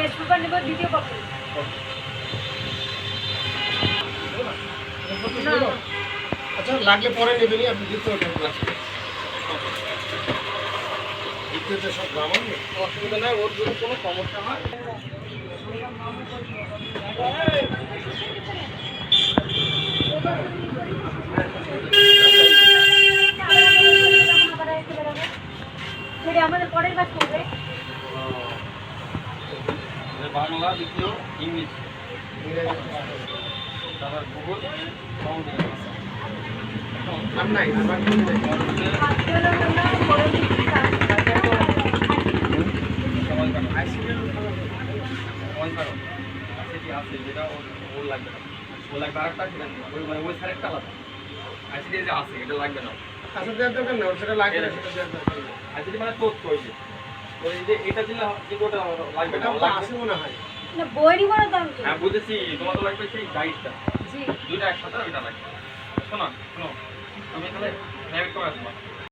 Test paper নেব দ্বিতীয় copy আচ্ছা লাগলে পরে নেবেনি আপনি দ্বিতীয় দ্বিতীয়তে সব গ্রামার অসুবিধা নাই ওর যদি কোনো সমস্যা হয়। আমাদের পরের কাজ করবে বাংলা দ্বিতীয় ইংলিশ তারপর ভূগোল সেটি আছে যেটা ওর লাগবে না ওর লাগবে আরেকটা সেটা। ওই মানে ওই স্যারেরটা আলাদা আইসিডি যে আছে এটা লাগবে না আচ্ছা নেই ওর সেটা লাগবে না সেটা দেওয়ার দরকার আইসিডি মানে তথ্য ওই এটা দিলে যে ওটা লাগবে না লাগবে? মনে হয়। না বই নিব দাম আমি হ্যাঁ বুঝেছি। তোমার তো লাগবে সেই গাইডটা জি। দুইটা একসাথে ওইটা লাগবে। শোনো শোনো। আমি তাহলে করে আসব